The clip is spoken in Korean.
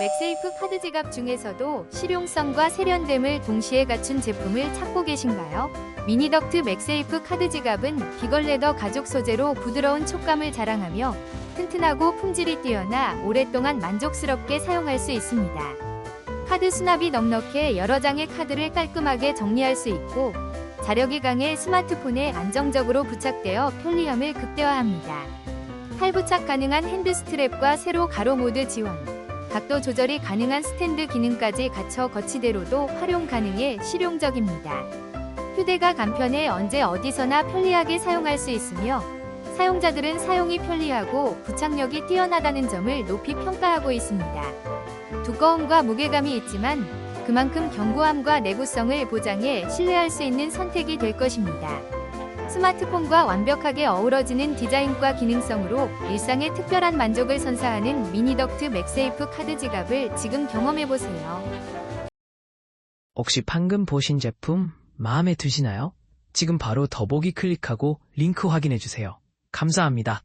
맥세이프 카드 지갑 중에서도 실용성과 세련됨을 동시에 갖춘 제품을 찾고 계신가요? 미니덕트 맥세이프 카드 지갑은 비걸레더 가죽 소재로 부드러운 촉감을 자랑하며 튼튼하고 품질이 뛰어나 오랫동안 만족스럽게 사용할 수 있습니다. 카드 수납이 넉넉해 여러 장의 카드를 깔끔하게 정리할 수 있고 자력이 강해 스마트폰에 안정적으로 부착되어 편리함을 극대화합니다. 탈부착 가능한 핸드 스트랩과 세로 가로 모드 지원, 각도 조절이 가능한 스탠드 기능까지 갖춰 거치대로도 활용 가능해 실용적입니다. 휴대가 간편해 언제 어디서나 편리하게 사용할 수 있으며 사용자들은 사용이 편리하고 부착력이 뛰어나다는 점을 높이 평가하고 있습니다. 두꺼움과 무게감이 있지만 그만큼 견고함과 내구성을 보장해 신뢰할 수 있는 선택이 될 것입니다. 스마트폰과 완벽하게 어우러지는 디자인과 기능성으로 일상의 특별한 만족을 선사하는 미니덕트 맥세이프 카드 지갑을 지금 경험해보세요. 혹시 방금 보신 제품 마음에 드시나요? 지금 바로 더보기 클릭하고 링크 확인해주세요. 감사합니다.